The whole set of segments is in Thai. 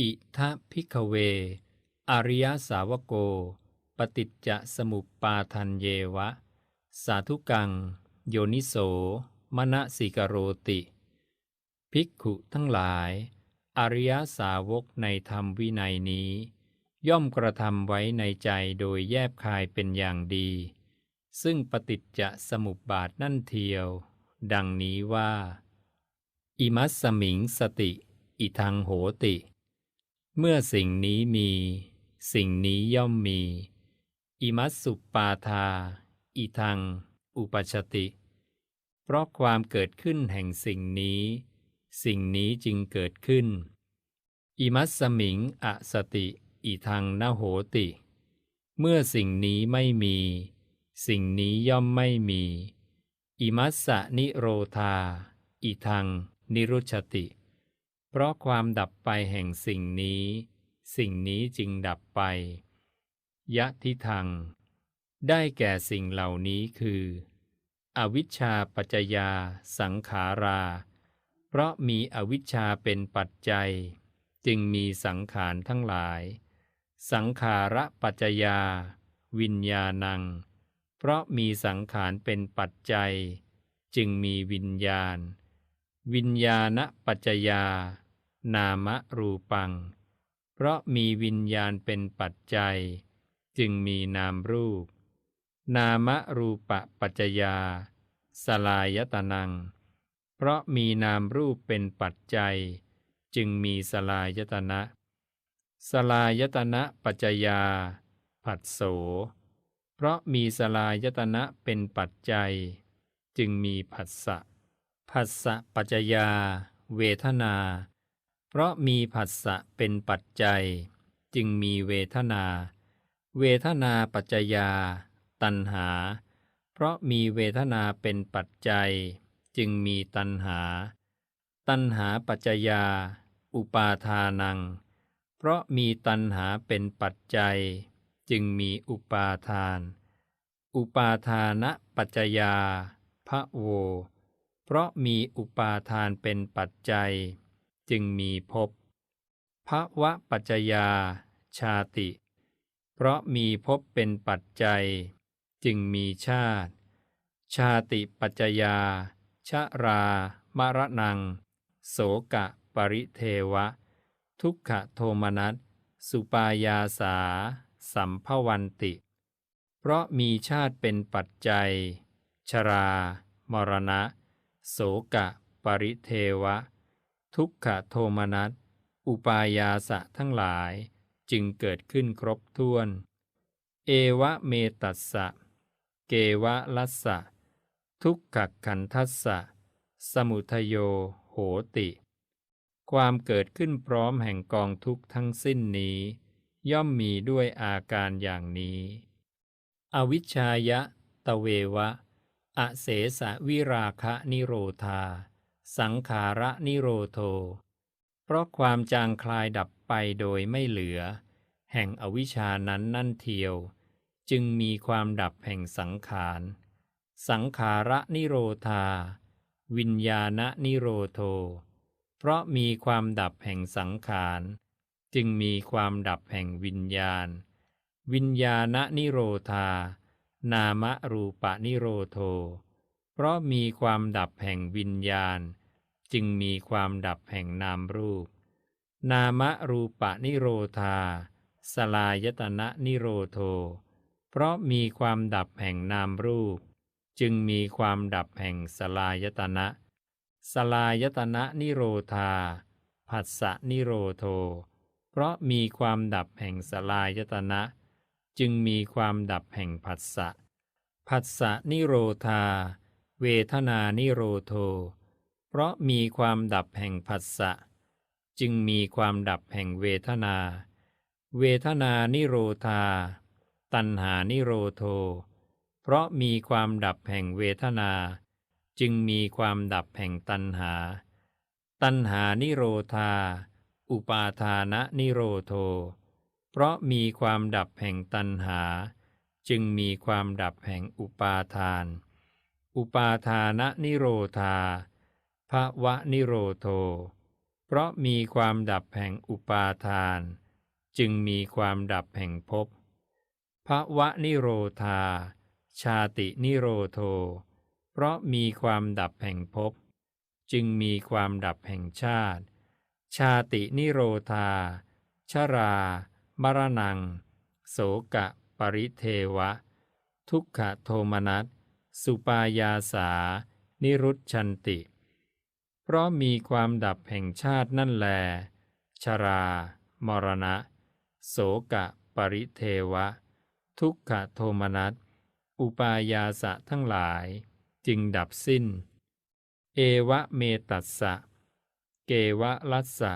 อิทะพิกเว อริยสาวโก ปฏิจจสมุปปาทันเยวะ สาธุกัง โยนิโสมณสิกโรติ ภิกขุทั้งหลาย อริยสาวกในธรรมวินัยนี้ ย่อมกระทำไว้ในใจโดยแยบคายเป็นอย่างดี ซึ่งปฏิจจสมุปบาทนั่นเทียว ดังนี้ว่า อิมัสสมิงสติ อิทังโหติ เมื่อสิ่งนี้มี สิ่งนี้ย่อมมี อิมัสสุปาทา อิทัง อุปชติ เพราะความเกิดขึ้นแห่งสิ่งนี้ สิ่งนี้จึงเกิดขึ้น อิมัสสมิงอสติ อิทังนโหติ เมื่อสิ่งนี้ไม่มี สิ่งนี้ย่อมไม่มี อิมัสสะนิโรธา อิทัง นิรุชติ เพราะความดับไปแห่งสิ่งนี้ สิ่งนี้จึงดับไป ยะทิทัง ได้แก่สิ่งเหล่านี้คือ อวิชชาปัจจยา สังขารา เพราะมีอวิชชาเป็นปัจจัย จึงมีสังขารทั้งหลาย สังขาระปัจจยา วิญญาณัง เพราะมีสังขารเป็นปัจจัย จึงมีวิญญาณวิญญาณปัจจยา นามรูปัง เพราะมีวิญญาณเป็นปัจจัย จึงมีนามรูป นามรูปปัจจยา สลายตนัง เพราะมีนามรูปเป็นปัจจัย จึงมีสลายตนะ สลายตนะปัจจยา ผัสโส เพราะมีสลายตนะเป็นปัจจัย จึงมีผัสสะผัสสะปัจจยา เวทนา เพราะมีผัสสะเป็นปัจจัย จึงมีเวทนา เวทนาปัจจยา ตัณหา เพราะมีเวทนาเป็นปัจจัย จึงมีตัณหา ตัณหาปัจจยา อุปาทานัง เพราะมีตัณหาเป็นปัจจัย จึงมีอุปาทาน อุปาทานะปัจจยาพระโว เพราะมีอุปาทานเป็นปัจจัย จึงมีภพภวะปัจจยาชาติ เพราะมีภพเป็นปัจจัย จึงมีชาติ ชาติปัจจยาชะรามรณัง โสกะปริเทวะ ทุกขโทมนัสสุปายาสา สัมภวันติ เพราะมีชาติเป็นปัจจัย ชรามรณะ โสกะปริเทวะ ทุกขโทมนัส อุปายาสะทั้งหลายจึงเกิดขึ้นครบถ้วน เอวะเมตัสสะ เกวะลัสสะ ทุกขขันทัสสะ สมุทโยโหติ ความเกิดขึ้นพร้อมแห่งกองทุกทั้งสิ้นนี้ ย่อมมีด้วยอาการอย่างนี้ อวิชชายะ ตะเววะ อเสสะวิราคะนิโรธา สังขาระนิโรโท เพราะความจางคลายดับไปโดยไม่เหลือ แห่งอวิชานั้นนั่นเทียว จึงมีความดับแห่งสังขาร สังขาระนิโรธา วิญญาณนิโรโท เพราะมีความดับแห่งสังขาร จึงมีความดับแห่งวิญญาณ วิญญาณนิโรธา นามรูปนิโรโท เพราะมีความดับแห่งวิญญาณ จึงมีความดับแห่งนามรูป นามรูปนิโรธา สลายตนะนิโรโท เพราะมีความดับแห่งนามรูป จึงมีความดับแห่งสลายตนะ สลายตนะนิโรธา ผัสสะนิโรโท เพราะมีความดับแห่งสลายตนะ จึงมีความดับแห่งผัสสะ ผัสสะนิโรธา เวทนานิโรโท เพราะมีความดับแห่งผัสสะ จึงมีความดับแห่งเวทนา เวทนานิโรธา ตัณหานิโรโท เพราะมีความดับแห่งเวทนา จึงมีความดับแห่งตัณหา ตัณหานิโรธา อุปาทานะนิโรโท เพราะมีความดับแห่งตัณหา จึงมีความดับแห่งอุปาทาน อุปาทานะนิโรธาภวะนิโรโท เพราะมีความดับแห่งอุปาทาน จึงมีความดับแห่งภพภวะนิโรธา ชาตินิโรโท เพราะมีความดับแห่งภพจึงมีความดับแห่งชาติ ชาตินิโรธา ชรา มรณัง โสกะ ปริเทวะ ทุกขโทมนัส สุปายาสา นิรุตชันติ เพราะมีความดับแห่งชาตินั่นแล ชรา มรณะ โสกะปริเทวะ ทุกขโทมนัส อุปายาสะทั้งหลาย จึงดับสิ้น เอวะเมตัสสะ เกวะลัสสะ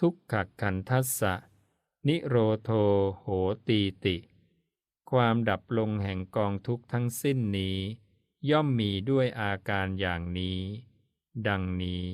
ทุกขขันทัสสะ นิโรโทโหตีติ ความดับลงแห่งกองทุกทั้งสิ้นนี้ ย่อมมีด้วยอาการอย่างนี้ ดังนี้